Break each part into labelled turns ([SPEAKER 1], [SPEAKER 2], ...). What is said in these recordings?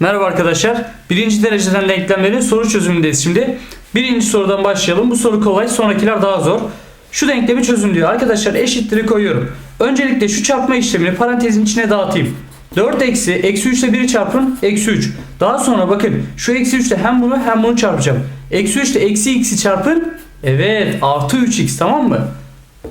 [SPEAKER 1] Merhaba arkadaşlar. Birinci dereceden denklemlerin soru çözümündeyiz şimdi. Birinci sorudan başlayalım. Bu soru kolay, sonrakiler daha zor. Şu denklemi çözün diyor. Arkadaşlar eşitleri koyuyorum. Öncelikle şu çarpma işlemini parantezin içine dağıtayım. 4 eksi, eksi 3 ile 1'i çarpın, eksi 3. Daha sonra bakın şu eksi 3 ile hem bunu hem bunu çarpacağım. Eksi 3 ile eksi x'i çarpın. Evet artı 3x tamam mı?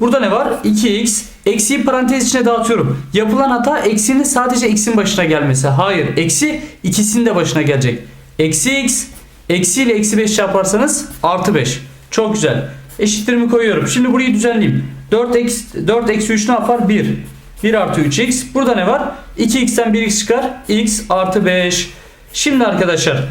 [SPEAKER 1] Burada ne var? 2x. Eksiyi parantez içine dağıtıyorum. Yapılan hata eksinin sadece x'in başına gelmesi. Hayır. Eksi ikisinin de başına gelecek. Eksi x. Eksi ile eksi 5 çarparsanız artı 5. Çok güzel. Eşitlerimi koyuyorum. Şimdi burayı düzenleyeyim. 4 eksi, 4 eksi 3 ne yapar? 1. 1 artı 3x. Burada ne var? 2x'ten 1x çıkar. x artı 5. Şimdi arkadaşlar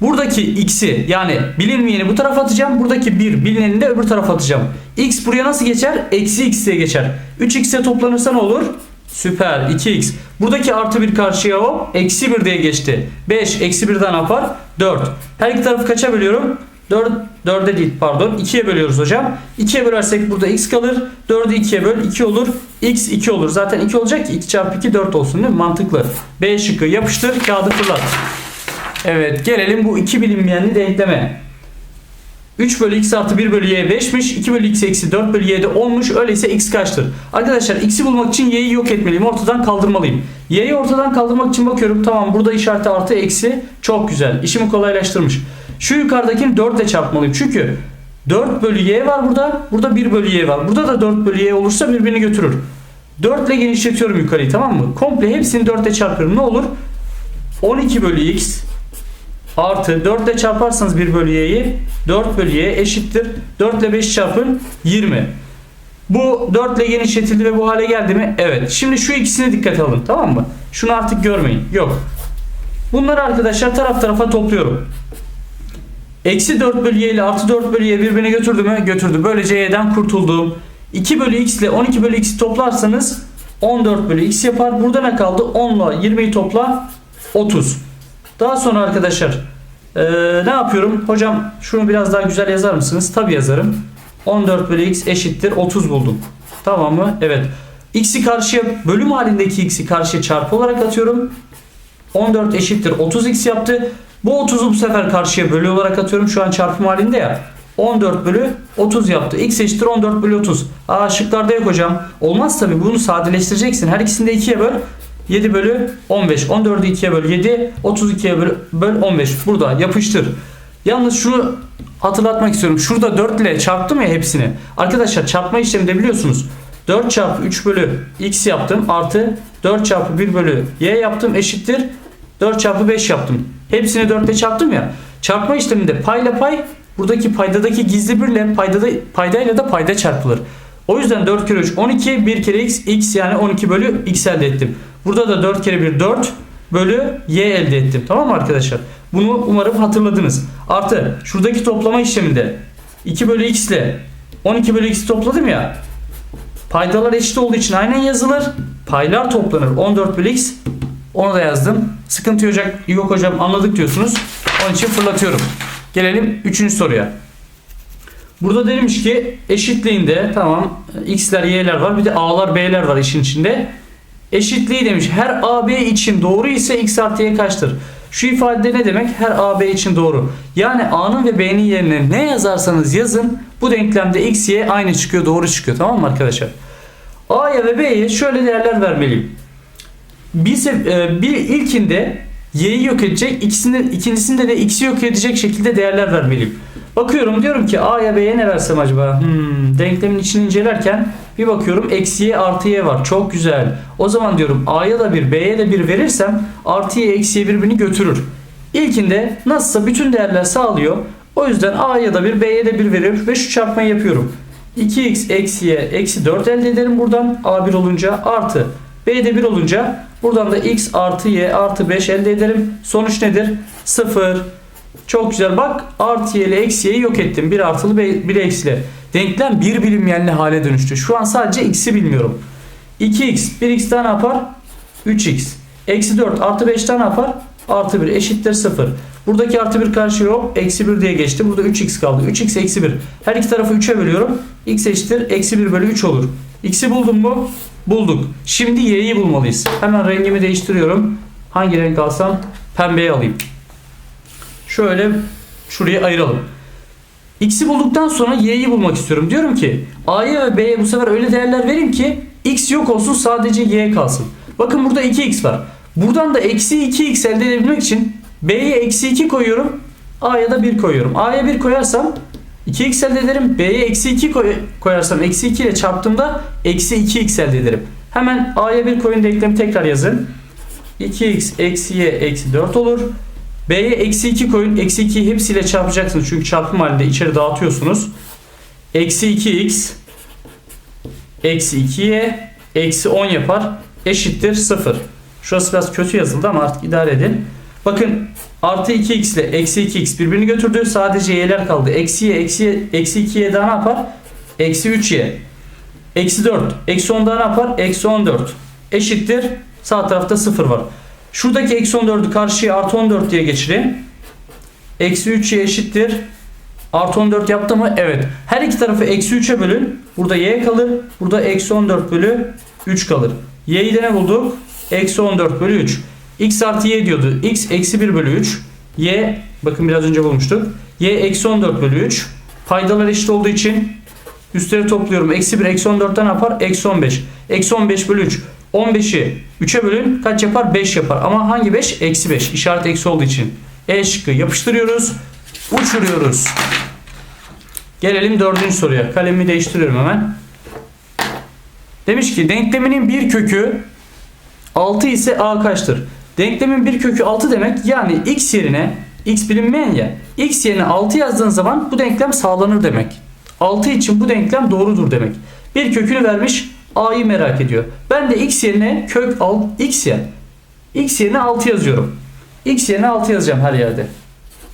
[SPEAKER 1] Buradaki x'i yani bilinmeyeni bu tarafa atacağım. Buradaki 1 bilineni de öbür tarafa atacağım. x buraya nasıl geçer? Eksi x diye geçer. 3x'e toplanırsa ne olur? Süper 2x. Buradaki artı 1 karşıya o. Eksi 1 diye geçti. 5 eksi 1'den ne yapar? 4. Her iki tarafı kaça bölüyorum? 4, 4'e değil pardon 2'ye bölüyoruz hocam. 2'ye bölersek burada x kalır. 4'ü 2'ye böl 2 olur. x 2 olur. Zaten 2 olacak ki 2 çarpı 2 4 olsun değil mi? Mantıklı. B şıkkı yapıştır kağıdı fırlat. Evet gelelim bu iki bilinmeyenli denkleme. 3 bölü x artı 1 bölü y 5'miş. 2 bölü x eksi 4 bölü y de 10'muş. Öyleyse x kaçtır? Arkadaşlar x'i bulmak için y'yi yok etmeliyim. Ortadan kaldırmalıyım. Y'yi ortadan kaldırmak için bakıyorum. Tamam burada işareti artı eksi. Çok güzel. İşimi kolaylaştırmış. Şu yukarıdakini 4 ile çarpmalıyım. Çünkü 4 bölü y var burada. Burada 1 bölü y var. Burada da 4 bölü y olursa birbirini götürür. 4 ile genişletiyorum yukarıyı tamam mı? Komple hepsini 4 ile çarpıyorum. Ne olur? 12 bölü x artı 4 ile çarparsanız 1 bölü y'yi 4 bölü y eşittir. 4 ile 5 çarpın 20. Bu 4 ile genişletildi ve bu hale geldi mi? Evet. Şimdi şu ikisine dikkat alın tamam mı? Şunu artık görmeyin. Yok. Bunları arkadaşlar taraf tarafa topluyorum. Eksi 4 bölü y ile artı 4 bölü y birbirine götürdü mü? Götürdü. Böylece y'den kurtuldum. 2 bölü x ile 12 bölü x'i toplarsanız 14 bölü x yapar. Burada ne kaldı? 10 ile 20'yi topla 30. Daha sonra arkadaşlar ee, ne yapıyorum? Hocam şunu biraz daha güzel yazar mısınız? Tabi yazarım. 14 bölü x eşittir 30 buldum. Tamam mı? Evet. X'i karşıya bölüm halindeki x'i karşıya çarpı olarak atıyorum. 14 eşittir 30x yaptı. Bu 30'u bu sefer karşıya bölü olarak atıyorum. Şu an çarpım halinde ya. 14 bölü 30 yaptı. X eşittir 14 bölü 30. Aa şıklarda yok hocam. Olmaz tabi bunu sadeleştireceksin. Her ikisini de 2'ye böl. 7 bölü 15. 14'ü 2'ye böl 7. 32'ye böl, böl 15. Burada yapıştır. Yalnız şunu hatırlatmak istiyorum. Şurada 4 ile çarptım ya hepsini. Arkadaşlar çarpma işleminde biliyorsunuz. 4 çarpı 3 bölü x yaptım. Artı 4 çarpı 1 bölü y yaptım. Eşittir. 4 çarpı 5 yaptım. Hepsini 4 ile çarptım ya. Çarpma işleminde payla pay buradaki paydadaki gizli birle paydada, paydayla da payda çarpılır. O yüzden 4 kere 3 12 1 kere x x yani 12 bölü x elde ettim. Burada da 4 kere 1 4 bölü y elde ettim. Tamam mı arkadaşlar? Bunu umarım hatırladınız. Artı şuradaki toplama işleminde 2 bölü x ile 12 bölü x'i topladım ya. Paydalar eşit olduğu için aynen yazılır. Paylar toplanır. 14 bölü x onu da yazdım. Sıkıntı yok, yok hocam anladık diyorsunuz. Onun için fırlatıyorum. Gelelim 3. soruya. Burada demiş ki eşitliğinde tamam x'ler y'ler var bir de a'lar b'ler var işin içinde. Eşitliği demiş her AB için doğru ise x artı y kaçtır? Şu ifade ne demek? Her AB için doğru. Yani A'nın ve B'nin yerine ne yazarsanız yazın bu denklemde x, y aynı çıkıyor doğru çıkıyor tamam mı arkadaşlar? A'ya ve B'ye şöyle değerler vermeliyim. Bir, e, bir ilkinde y'yi yok edecek, ikisinde, ikincisinde de x'i yok edecek şekilde değerler vermeliyim. Bakıyorum diyorum ki A'ya B'ye ne versem acaba? Hmm, denklemin içini incelerken bir bakıyorum eksi y artı y var. Çok güzel. O zaman diyorum A'ya da bir B'ye de bir verirsem artı y eksi y birbirini götürür. İlkinde nasılsa bütün değerler sağlıyor. O yüzden A'ya da bir B'ye de bir veriyorum ve şu çarpmayı yapıyorum. 2x eksi y eksi 4 elde ederim buradan A1 olunca artı B'de 1 olunca buradan da x artı y artı 5 elde ederim. Sonuç nedir? 0. Çok güzel bak artı ile eksi y'yi yok ettim. 1 artılı 1 eksili. Denklem bir bilinmeyenli hale dönüştü. Şu an sadece x'i bilmiyorum. 2x 1x daha ne yapar? 3x. Eksi 4 artı 5 daha ne yapar? Artı 1 eşittir 0. Buradaki artı 1 karşıya hop eksi 1 diye geçti. Burada 3x kaldı. 3x eksi 1. Her iki tarafı 3'e bölüyorum. x eşittir eksi 1 bölü 3 olur. x'i buldum mu? Bulduk. Şimdi y'yi bulmalıyız. Hemen rengimi değiştiriyorum. Hangi renk alsam? pembeyi alayım. Şöyle şuraya ayıralım. X'i bulduktan sonra Y'yi bulmak istiyorum. Diyorum ki A'ya ve B'ye bu sefer öyle değerler vereyim ki X yok olsun sadece Y kalsın. Bakın burada 2X var. Buradan da eksi 2X elde edebilmek için B'ye eksi 2 koyuyorum. A'ya da 1 koyuyorum. A'ya 1 koyarsam 2x elde ederim. B'ye eksi 2 koy- koyarsam eksi 2 ile çarptığımda eksi 2x elde ederim. Hemen A'ya 1 koyun denklemi tekrar yazın. 2x eksi y eksi 4 olur. B'ye eksi 2 koyun. Eksi 2'yi hepsiyle çarpacaksınız. Çünkü çarpım halinde içeri dağıtıyorsunuz. Eksi 2x eksi 2y eksi 10 yapar. Eşittir 0. Şurası biraz kötü yazıldı ama artık idare edin. Bakın artı 2x ile eksi 2x birbirini götürdü. Sadece y'ler kaldı. Eksi y eksi, y, eksi 2y daha ne yapar? Eksi 3y. Eksi 4. Eksi 10 daha ne yapar? Eksi 14. Eşittir. Sağ tarafta 0 var. Şuradaki eksi 14'ü karşıya artı 14 diye geçireyim. Eksi 3y eşittir. Artı 14 yaptı mı? Evet. Her iki tarafı eksi 3'e bölün. Burada y kalır. Burada eksi 14 bölü 3 kalır. Y'yi de ne bulduk? Eksi 14 bölü 3. X artı y diyordu. X eksi 1 bölü 3. Y bakın biraz önce bulmuştuk. Y eksi 14 bölü 3. Paydalar eşit olduğu için üstleri topluyorum. Eksi 1 eksi 14'ten ne yapar? Eksi 15. Eksi 15 bölü 3. 15'i 3'e bölün kaç yapar? 5 yapar. Ama hangi 5? Eksi 5. İşaret eksi olduğu için. E şıkkı yapıştırıyoruz. Uçuruyoruz. Gelelim dördüncü soruya. Kalemimi değiştiriyorum hemen. Demiş ki denkleminin bir kökü 6 ise a kaçtır? Denklemin bir kökü 6 demek yani x yerine x bilinmeyen ya x yerine 6 yazdığın zaman bu denklem sağlanır demek. 6 için bu denklem doğrudur demek. Bir kökünü vermiş a'yı merak ediyor. Ben de x yerine kök al x ya. x yerine 6 yazıyorum. x yerine 6 yazacağım her yerde.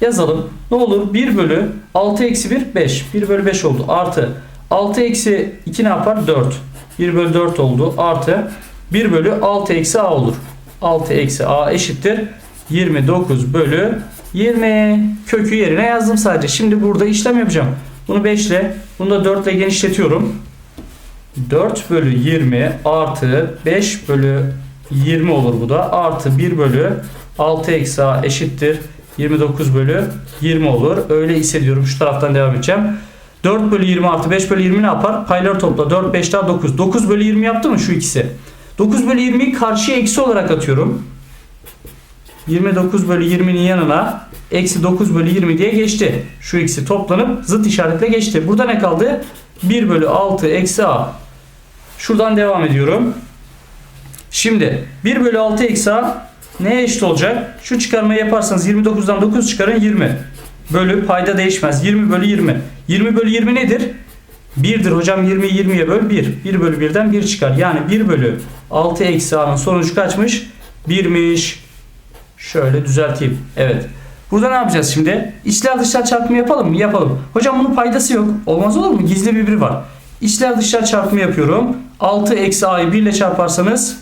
[SPEAKER 1] Yazalım. Ne olur? 1 bölü 6 eksi 1 5. 1 bölü 5 oldu. Artı 6 eksi 2 ne yapar? 4. 1 bölü 4 oldu. Artı 1 bölü 6 eksi a olur. 6 eksi a eşittir. 29 bölü 20. Kökü yerine yazdım sadece. Şimdi burada işlem yapacağım. Bunu 5 ile bunu da 4 ile genişletiyorum. 4 bölü 20 artı 5 bölü 20 olur bu da. Artı 1 bölü 6 eksi a eşittir. 29 bölü 20 olur. Öyle hissediyorum. Şu taraftan devam edeceğim. 4 bölü 20 artı 5 bölü 20 ne yapar? Payları topla. 4, 5 daha 9. 9 bölü 20 yaptı mı şu ikisi? 9 bölü 20'yi karşıya eksi olarak atıyorum. 29 bölü 20'nin yanına eksi 9 bölü 20 diye geçti. Şu ikisi toplanıp zıt işaretle geçti. Burada ne kaldı? 1 bölü 6 eksi a. Şuradan devam ediyorum. Şimdi 1 bölü 6 eksi a neye eşit olacak? Şu çıkarmayı yaparsanız 29'dan 9 çıkarın 20. Bölü payda değişmez. 20 bölü 20. 20 bölü 20 nedir? 1'dir hocam 20'yi 20'ye böl 1. 1 bölü 1'den 1 çıkar. Yani 1 bölü 6 eksi a'nın sonucu kaçmış? 1'miş. Şöyle düzelteyim. Evet. Burada ne yapacağız şimdi? İçler dışlar çarpımı yapalım mı? Yapalım. Hocam bunun paydası yok. Olmaz olur mu? Gizli bir bir var. İçler dışlar çarpımı yapıyorum. 6 eksi a'yı 1 ile çarparsanız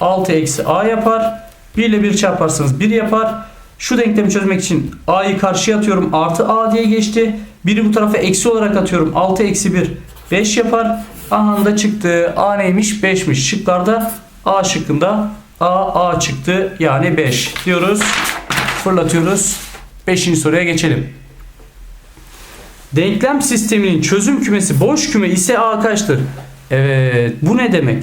[SPEAKER 1] 6 eksi a yapar. 1 ile 1 çarparsanız 1 yapar. Şu denklemi çözmek için a'yı karşıya atıyorum. Artı a diye geçti. 1'i bu tarafa eksi olarak atıyorum. 6 eksi 1 5 yapar. Aha da çıktı. A neymiş? 5'miş. Şıklarda A şıkkında A A çıktı. Yani 5 diyoruz. Fırlatıyoruz. 5. soruya geçelim. Denklem sisteminin çözüm kümesi boş küme ise A kaçtır? Evet. Bu ne demek?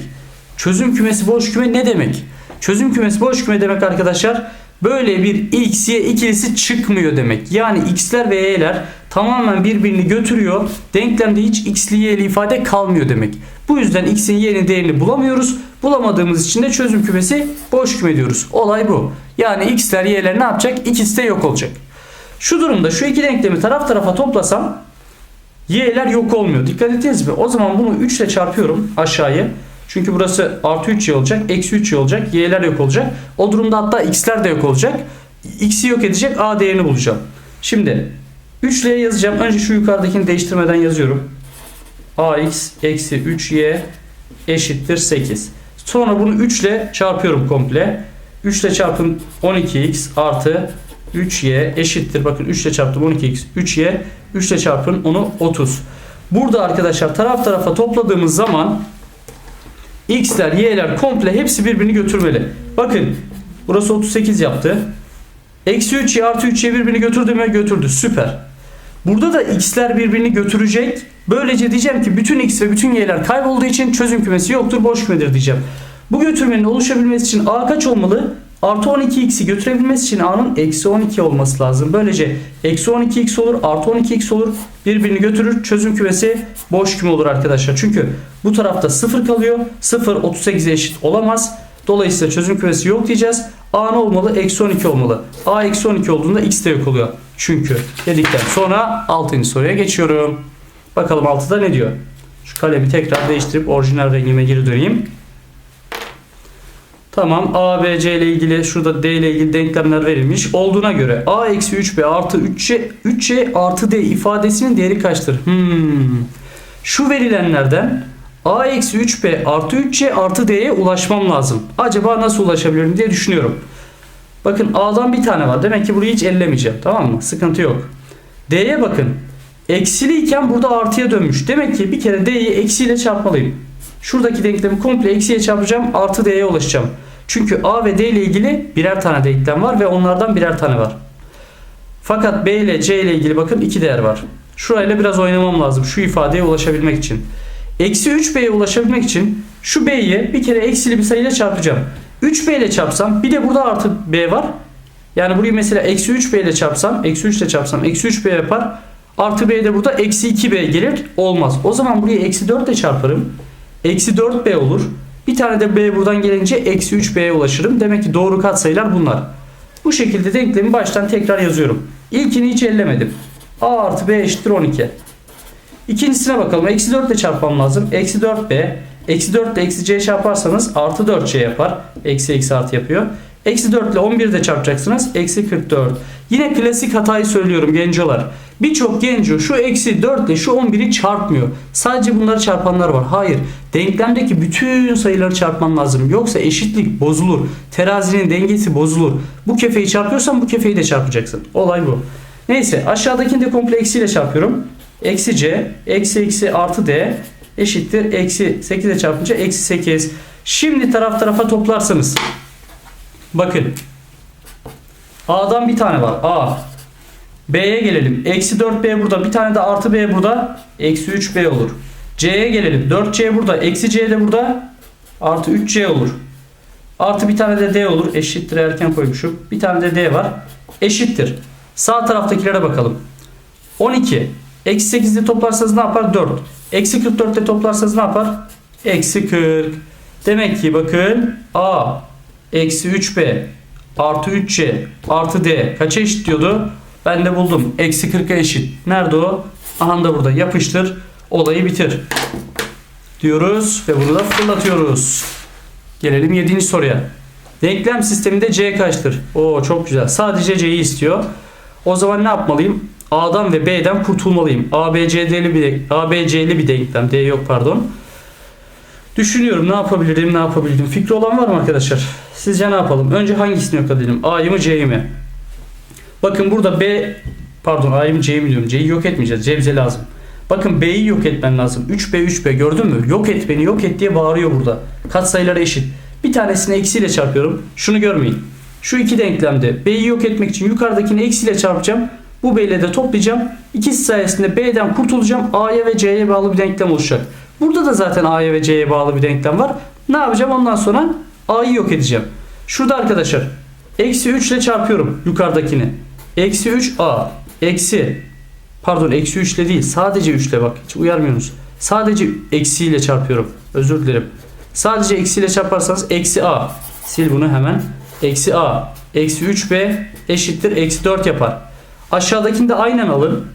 [SPEAKER 1] Çözüm kümesi boş küme ne demek? Çözüm kümesi boş küme demek arkadaşlar böyle bir x y ikilisi çıkmıyor demek. Yani x'ler ve y'ler tamamen birbirini götürüyor. Denklemde hiç x'li y'li ifade kalmıyor demek. Bu yüzden x'in y'nin değerini bulamıyoruz. Bulamadığımız için de çözüm kümesi boş küme diyoruz. Olay bu. Yani x'ler y'ler ne yapacak? İkisi de yok olacak. Şu durumda şu iki denklemi taraf tarafa toplasam y'ler yok olmuyor. Dikkat ettiniz mi? O zaman bunu 3 ile çarpıyorum aşağıya. Çünkü burası artı 3y olacak. Eksi 3y olacak. Y'ler yok olacak. O durumda hatta x'ler de yok olacak. X'i yok edecek. A değerini bulacağım. Şimdi 3 ile yazacağım. Önce şu yukarıdakini değiştirmeden yazıyorum. ax eksi 3y eşittir 8. Sonra bunu 3 ile çarpıyorum komple. 3 ile çarpın 12x artı 3y eşittir. Bakın 3 ile çarptım 12x. 3y 3 ile çarpın onu 30. Burada arkadaşlar taraf tarafa topladığımız zaman x'ler, y'ler komple hepsi birbirini götürmeli. Bakın Burası 38 yaptı. Eksi 3y artı 3y birbirini götürdü mü? Götürdü. Süper. Burada da x'ler birbirini götürecek. Böylece diyeceğim ki bütün x ve bütün y'ler kaybolduğu için çözüm kümesi yoktur, boş kümedir diyeceğim. Bu götürmenin oluşabilmesi için a kaç olmalı? Artı 12x'i götürebilmesi için a'nın eksi 12 olması lazım. Böylece eksi 12x olur, artı 12x olur. Birbirini götürür. Çözüm kümesi boş küme olur arkadaşlar. Çünkü bu tarafta 0 kalıyor. 0 38'e eşit olamaz. Dolayısıyla çözüm kümesi yok diyeceğiz. A ne olmalı? Eksi 12 olmalı. A eksi 12 olduğunda x de yok oluyor. Çünkü dedikten sonra 6. soruya geçiyorum. Bakalım 6'da ne diyor? Şu kalemi tekrar değiştirip orijinal rengime geri döneyim. Tamam A, B, C ile ilgili şurada D ile ilgili denklemler verilmiş. Olduğuna göre A eksi 3B artı 3C, 3C artı D ifadesinin değeri kaçtır? Hmm. Şu verilenlerden A eksi 3B artı 3C artı D'ye ulaşmam lazım. Acaba nasıl ulaşabilirim diye düşünüyorum. Bakın A'dan bir tane var. Demek ki burayı hiç ellemeyeceğim. Tamam mı? Sıkıntı yok. D'ye bakın. Eksiliyken burada artıya dönmüş. Demek ki bir kere D'yi eksiyle çarpmalıyım. Şuradaki denklemi komple eksiye çarpacağım. Artı D'ye ulaşacağım. Çünkü A ve D ile ilgili birer tane denklem var ve onlardan birer tane var. Fakat B ile C ile ilgili bakın iki değer var. Şurayla biraz oynamam lazım. Şu ifadeye ulaşabilmek için. Eksi 3B'ye ulaşabilmek için şu B'yi bir kere eksili bir sayıyla çarpacağım. 3B ile çarpsam bir de burada artı B var. Yani burayı mesela eksi 3B ile çarpsam eksi 3 ile çarpsam eksi 3B yapar. Artı B de burada eksi 2B gelir. Olmaz. O zaman burayı eksi 4 ile çarparım. Eksi 4B olur. Bir tane de B buradan gelince eksi 3B'ye ulaşırım. Demek ki doğru katsayılar bunlar. Bu şekilde denklemi baştan tekrar yazıyorum. İlkini hiç ellemedim. A artı B eşittir 12. İkincisine bakalım. Eksi 4 ile çarpmam lazım. Eksi 4B. Eksi 4 ile eksi C çarparsanız artı 4C yapar. Eksi eksi artı yapıyor. Eksi 4 ile 11 de çarpacaksınız. Eksi 44. Yine klasik hatayı söylüyorum gencolar. Birçok genco şu eksi 4 ile şu 11'i çarpmıyor. Sadece bunları çarpanlar var. Hayır. Denklemdeki bütün sayıları çarpman lazım. Yoksa eşitlik bozulur. Terazinin dengesi bozulur. Bu kefeyi çarpıyorsan bu kefeyi de çarpacaksın. Olay bu. Neyse aşağıdakini de komple eksiyle çarpıyorum. Eksi c eksi eksi artı d eşittir. Eksi 8 ile çarpınca eksi 8. Şimdi taraf tarafa toplarsanız. Bakın. A'dan bir tane var. A. B'ye gelelim. Eksi 4B burada. Bir tane de artı B burada. Eksi 3B olur. C'ye gelelim. 4C burada. Eksi C de burada. Artı 3C olur. Artı bir tane de D olur. Eşittir erken koymuşum. Bir tane de D var. Eşittir. Sağ taraftakilere bakalım. 12. Eksi 8 ile toplarsanız ne yapar? 4. Eksi 44 ile toplarsanız ne yapar? Eksi 40. Demek ki bakın A eksi 3B artı 3C artı D kaça eşit diyordu? Ben de buldum. Eksi 40'a eşit. Nerede o? Aha da burada. Yapıştır. Olayı bitir. Diyoruz ve bunu da fırlatıyoruz. Gelelim 7. soruya. Denklem sisteminde C kaçtır? Oo çok güzel. Sadece C'yi istiyor. O zaman ne yapmalıyım? A'dan ve B'den kurtulmalıyım. ABC'li bir ABC'li bir denklem. D yok pardon. Düşünüyorum ne yapabilirim ne yapabilirim. Fikri olan var mı arkadaşlar? Sizce ne yapalım? Önce hangisini yok edelim? A'yı mı C'yi mi? Bakın burada B pardon A'yı mı C'yi mi diyorum. C'yi yok etmeyeceğiz. C lazım. Bakın B'yi yok etmen lazım. 3B 3B gördün mü? Yok et beni yok et diye bağırıyor burada. Katsayıları eşit. Bir tanesini eksiyle çarpıyorum. Şunu görmeyin. Şu iki denklemde B'yi yok etmek için yukarıdakini eksiyle çarpacağım. Bu B ile de toplayacağım. İkisi sayesinde B'den kurtulacağım. A'ya ve C'ye bağlı bir denklem oluşacak. Burada da zaten A'ya ve C'ye bağlı bir denklem var. Ne yapacağım ondan sonra? A'yı yok edeceğim. Şurada arkadaşlar. Eksi 3 ile çarpıyorum yukarıdakini. Eksi 3A. Eksi. Pardon eksi 3 ile değil. Sadece 3 ile bak. Hiç uyarmıyorsunuz. Sadece eksiyle çarpıyorum. Özür dilerim. Sadece eksiyle çarparsanız eksi A. Sil bunu hemen. Eksi A. Eksi 3B eşittir. Eksi 4 yapar. Aşağıdakini de aynen alın.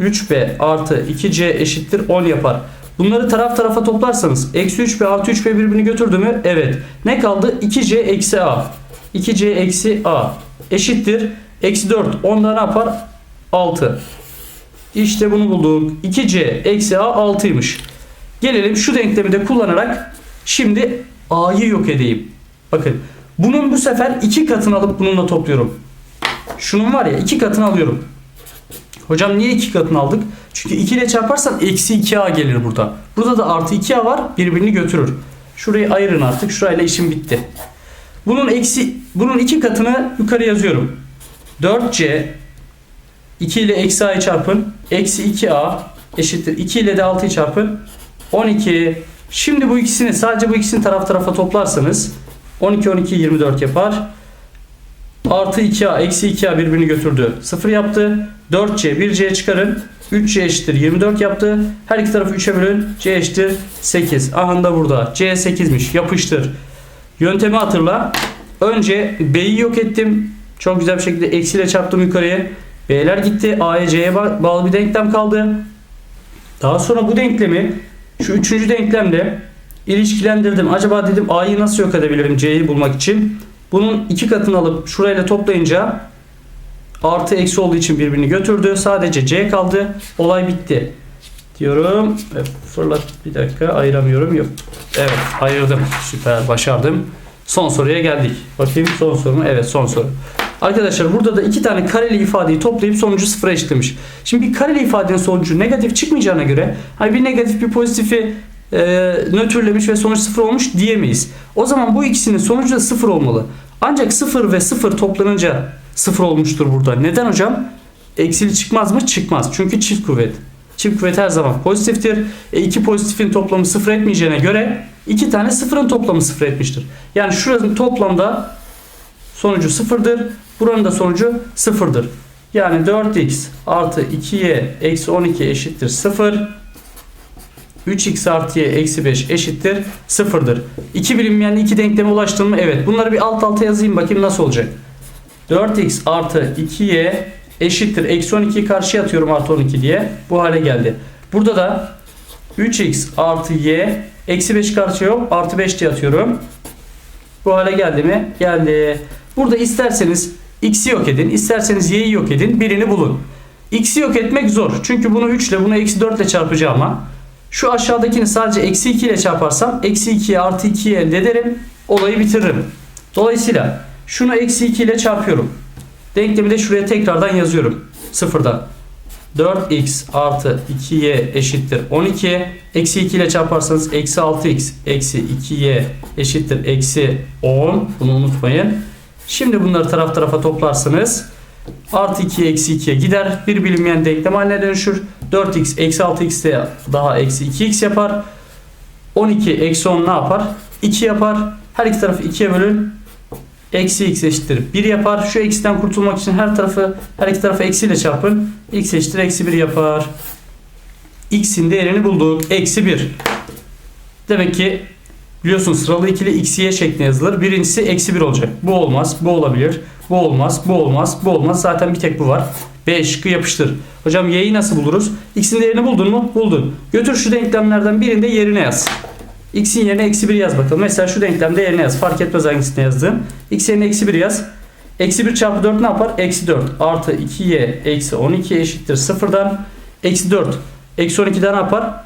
[SPEAKER 1] 3B artı 2C eşittir 10 yapar. Bunları taraf tarafa toplarsanız eksi 3B artı 3B birbirini götürdü mü? Evet. Ne kaldı? 2C eksi A. 2C eksi A eşittir. Eksi 4. Onda ne yapar? 6. İşte bunu bulduk. 2C eksi A 6'ymış. Gelelim şu denklemi de kullanarak şimdi A'yı yok edeyim. Bakın bunun bu sefer iki katını alıp bununla topluyorum. Şunun var ya iki katını alıyorum. Hocam niye iki katını aldık? Çünkü 2 ile çarparsan eksi 2a gelir burada. Burada da artı 2a var birbirini götürür. Şurayı ayırın artık. Şurayla işim bitti. Bunun eksi bunun iki katını yukarı yazıyorum. 4C 2 ile eksi a'yı çarpın. Eksi 2a eşittir. 2 ile de 6'yı çarpın. 12. Şimdi bu ikisini sadece bu ikisini taraf tarafa toplarsanız 12 12 24 yapar. Artı 2a eksi 2a birbirini götürdü. 0 yaptı. 4c 1c çıkarın. 3c eşittir 24 yaptı. Her iki tarafı 3'e bölün. c eşittir 8. Aha da burada. c 8'miş. Yapıştır. Yöntemi hatırla. Önce b'yi yok ettim. Çok güzel bir şekilde eksiyle çarptım yukarıya. B'ler gitti. A'ya C'ye ba- bağlı bir denklem kaldı. Daha sonra bu denklemi şu üçüncü denklemle ilişkilendirdim. Acaba dedim A'yı nasıl yok edebilirim C'yi bulmak için. Bunun iki katını alıp şurayla toplayınca artı eksi olduğu için birbirini götürdü. Sadece C kaldı. Olay bitti. Diyorum. Fırlat bir dakika ayıramıyorum. Yok. Evet ayırdım. Süper başardım. Son soruya geldik. Bakayım son soru mu? Evet son soru. Arkadaşlar burada da iki tane kareli ifadeyi toplayıp sonucu sıfıra eşitlemiş. Şimdi bir kareli ifadenin sonucu negatif çıkmayacağına göre hani bir negatif bir pozitifi e, nötrlemiş ve sonuç sıfır olmuş diyemeyiz. O zaman bu ikisinin sonucu da sıfır olmalı. Ancak sıfır ve sıfır toplanınca sıfır olmuştur burada. Neden hocam? Eksili çıkmaz mı? Çıkmaz. Çünkü çift kuvvet. Çift kuvvet her zaman pozitiftir. E iki pozitifin toplamı sıfır etmeyeceğine göre iki tane sıfırın toplamı sıfır etmiştir. Yani şuranın toplamda sonucu sıfırdır. Buranın da sonucu sıfırdır. Yani 4x artı 2y eksi 12 eşittir 0. 3x artı y eksi 5 eşittir 0'dır. İki bilinmeyen iki denkleme ulaştın mı? Evet. Bunları bir alt alta yazayım bakayım nasıl olacak. 4x artı 2y eşittir. Eksi 12'yi karşıya atıyorum artı 12 diye. Bu hale geldi. Burada da 3x artı y eksi 5 karşıya yok. Artı 5 diye atıyorum. Bu hale geldi mi? Geldi. Burada isterseniz x'i yok edin. isterseniz y'yi yok edin. Birini bulun. X'i yok etmek zor. Çünkü bunu 3 ile bunu eksi 4 ile çarpacağım ama şu aşağıdakini sadece eksi 2 ile çarparsam eksi 2'ye artı 2'yi elde ederim. Olayı bitiririm. Dolayısıyla şunu eksi 2 ile çarpıyorum. Denklemi de şuraya tekrardan yazıyorum. Sıfırdan. 4x artı 2y eşittir 12. Eksi 2 ile çarparsanız eksi 6x eksi 2y eşittir eksi 10. Bunu unutmayın. Şimdi bunları taraf tarafa toplarsınız. Artı 2 eksi 2'ye gider. Bir bilinmeyen denklem haline dönüşür. 4x eksi 6x de daha eksi 2x yapar. 12 eksi 10 ne yapar? 2 yapar. Her iki tarafı 2'ye bölün. Eksi x eşittir 1 yapar. Şu eksiden kurtulmak için her tarafı her iki tarafı eksiyle çarpın. x eşittir eksi 1 yapar. x'in değerini bulduk. Eksi 1. Demek ki biliyorsun sıralı ikili x, y şeklinde yazılır. Birincisi eksi 1 olacak. Bu olmaz. Bu olabilir. Bu olmaz. Bu olmaz. Bu olmaz. Zaten bir tek bu var. B şıkkı yapıştır. Hocam y'yi nasıl buluruz? X'in değerini buldun mu? Buldun. Götür şu denklemlerden birinde yerine yaz. X'in yerine eksi 1 yaz bakalım. Mesela şu denklemde yerine yaz. Fark etmez hangisine yazdığım. X yerine eksi 1 yaz. Eksi 1 çarpı 4 ne yapar? Eksi 4 artı 2y eksi 12 eşittir 0'dan. Eksi 4. Eksi 12'de ne yapar?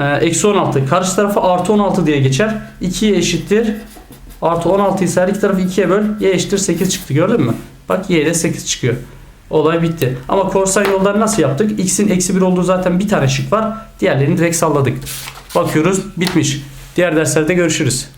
[SPEAKER 1] Ee, eksi 16. Karşı tarafa artı 16 diye geçer. 2y eşittir. Artı 16 ise her iki tarafı 2'ye böl. Y eşittir 8 çıktı. Gördün mü? Bak y de 8 çıkıyor. Olay bitti. Ama korsan yolları nasıl yaptık? X'in eksi 1 olduğu zaten bir tane şık var. Diğerlerini direkt salladık. Bakıyoruz bitmiş. Diğer derslerde görüşürüz.